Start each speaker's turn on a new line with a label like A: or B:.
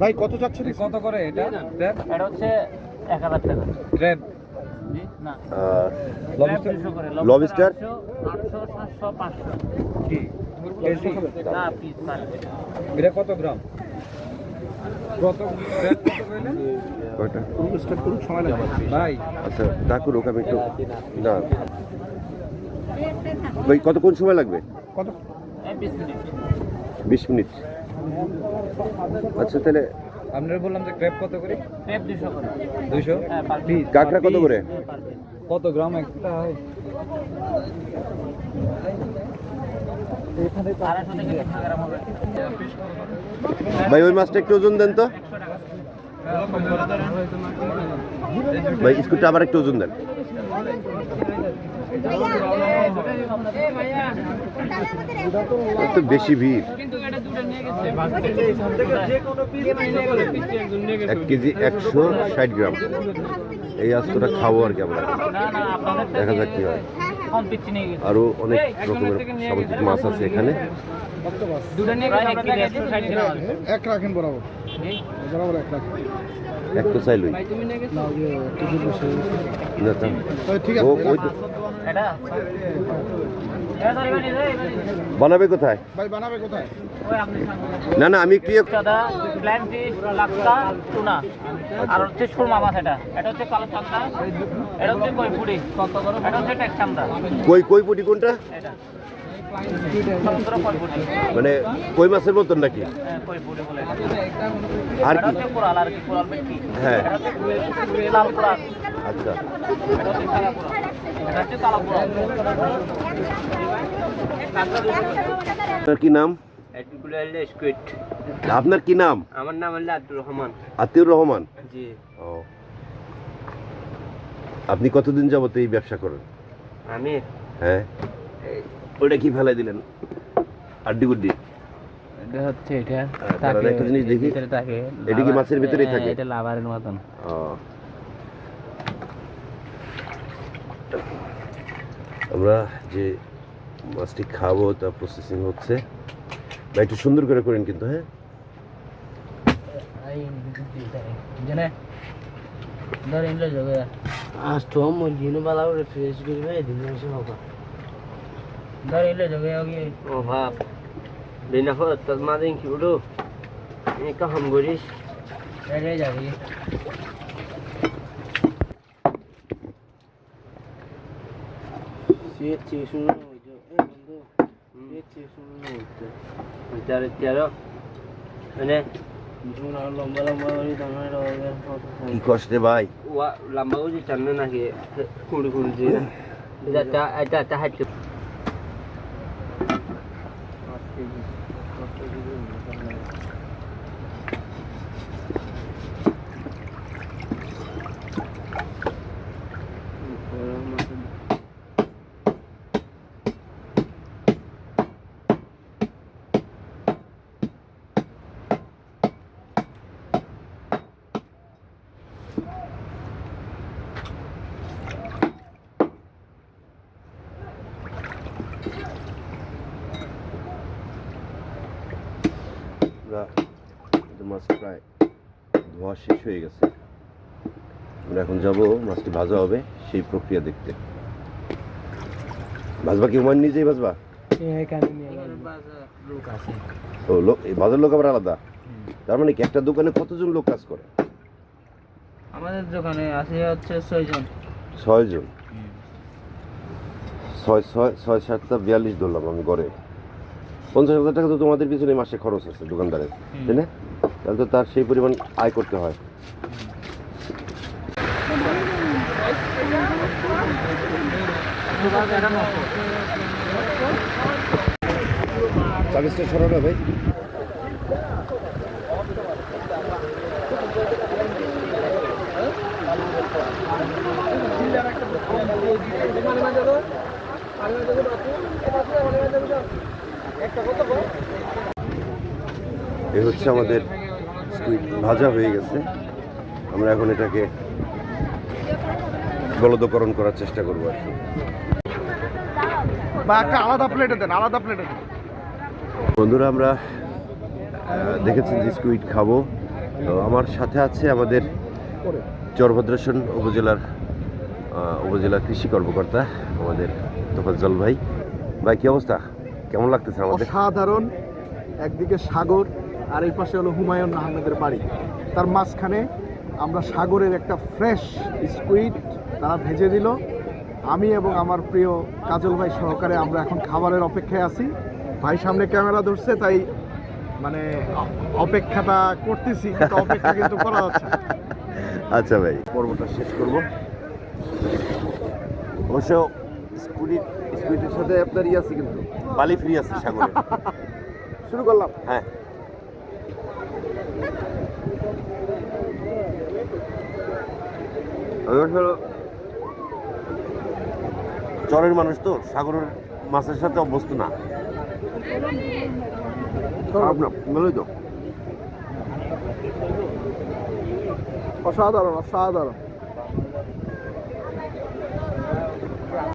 A: ভাই কত চাচ্ছেন?
B: কত করে এটা?
C: এটা হচ্ছে এক হাজার টাকা।
B: র্যাব
C: না।
D: আর
B: লবস্টার এটা কত গ্রাম? কত কত
D: আচ্ছা করুক আমি একটু। না। ভাই কতক্ষণ সময় লাগবে?
A: কত?
C: বিশ মিনিট।
D: আচ্ছা তাহলে
B: আপনারা বললাম যে ক্র্যাব কত করে?
C: দুশো করে।
B: দুইশো?
C: হ্যাঁ পার
B: পিস।
D: কাঁকড়া কত করে?
B: কত গ্রাম একটা হয়?
D: ভাই ওই মাছটা একটু ওজন দেন তো। ভাই স্কুলটা আবার একটু ওজন দেন। তো বেশি ভিড়। এক কেজি একশো ষাট গ্রাম। এই আস্তটা খাব আর কি আমরা।
C: না না
D: দেখা যাক কি হয়। আরও অনেক রকমের সামুদ্রিক মাছ আছে এখানে।
C: এক
A: রাখেন বরাবর। এক রাখেন।
D: এক তো চাইলই। বানাবে কোথায়? না না আমি একটু ইয়ে-
C: আর হচ্ছে সুরমা মাছ এটা। এটা হচ্ছে কালো চান্দা। এটা হচ্ছে কই এটা হচ্ছে টেক চান্দা
D: কই কই পুটি কোনটা? মানে কই মাছের মতন নাকি?
C: হ্যাঁ।
D: আর কি? হ্যাঁ। আচ্ছা। আপনার কি নাম? আপনার কি নাম?
C: আমার নাম হলো আব্দুর রহমান।
D: আতিউর রহমান?
C: জি।
D: ও। আপনি কতদিন যাবত এই ব্যবসা করেন?
C: আমি
D: হ্যাঁ ওটা কি ফেলাই দিলেন আড্ডি গুড্ডি
C: এটা হচ্ছে এটা
D: তাহলে একটা জিনিস দেখি।
C: ভিতরে থাকে
D: এটা কি মাছের ভিতরেই
C: হ্যাঁ,
D: থাকে?
C: এটা লাভারের মতন
D: ও। আমরা যে মাছটি খাব তা প্রসেসিং হচ্ছে বা একটু সুন্দর করে করেন কিন্তু হ্যাঁ
C: জেনে ধর
E: এমলে যাবে আজ তো মন জিনো বালাও রিফ্রেশ
C: করবে দিন এসে বাবা
E: ধর এলে যাবে আগে ও বাপ বিনা ফত তসমা দিন
C: কি উড়ো
E: ये का हम गोरिश अरे जाइए ये चीज़ सुनो जो ए बंदो ये चीज़ सुनो होते बेचारे तेरा અને
D: কি কষ্টে ভাই?
E: লম্বা চান্না নাকি কুড়ি কুড়ি দিয়ে এটা এটা এটা হাইট
D: আমরা আমাদের মাছ প্রায় ধোয়া শেষ হয়ে গেছে। আমরা এখন যাব মাছটি ভাজা হবে সেই প্রক্রিয়া দেখতে। ভাজবা কি হুমায়ুন নিজেই ভাজবা?
C: লোক
D: ও লোক এই ভাজার লোক আবার আলাদা? তার মানে কি একটা দোকানে কতজন লোক কাজ করে?
C: আমাদের দোকানে আছে হচ্ছে ছয়জন
D: ছয় জন? ছয় ছয় ছয় সাতটা বিয়াল্লিশ ধরলাম আমি গড়ে। পঞ্চাশ হাজার টাকা তো তোমাদের পিছনে মাসে খরচ আছে দোকানদারের তাই না? তাহলে তো তার সেই পরিমাণ আয় করতে হয়। চাবিসটা সরানো ভাই। এ হচ্ছে আমাদের ভাজা হয়ে গেছে। আমরা এখন এটাকে গলদকরণ করার চেষ্টা করব আর কি।
A: বা একটা আলাদা প্লেটে দেন আলাদা প্লেটে দেন।
D: বন্ধুরা আমরা দেখেছেন যে স্কুইড খাব। তো আমার সাথে আছে আমাদের চরভদ্রাসন উপজেলার উপজেলা কৃষি কর্মকর্তা আমাদের তোফাজ্জল ভাই। ভাই কি অবস্থা? কেমন লাগতেছে আমাদের?
A: অসাধারণ। একদিকে সাগর আর এই পাশে হলো হুমায়ুন আহমেদের বাড়ি। তার মাঝখানে আমরা সাগরের একটা ফ্রেশ স্কুইড তারা ভেজে দিল। আমি এবং আমার প্রিয় কাজল ভাই সহকারে আমরা এখন খাবারের অপেক্ষায় আছি। ভাই সামনে ক্যামেরা ধরছে তাই মানে অপেক্ষাটা করতেছি কিন্তু অপেক্ষা কিন্তু করা হচ্ছে
D: আচ্ছা ভাই। পর্বটা শেষ করব। অবশ্য স্কুটি স্কুটির সাথে আপনার ই আছে কিন্তু বালি ফ্রি আছে সাগরে।
A: শুরু করলাম।
D: হ্যাঁ। চরের মানুষ তো সাগরের মাছের সাথে অভ্যস্ত না।
A: অসাধারণ অসাধারণ।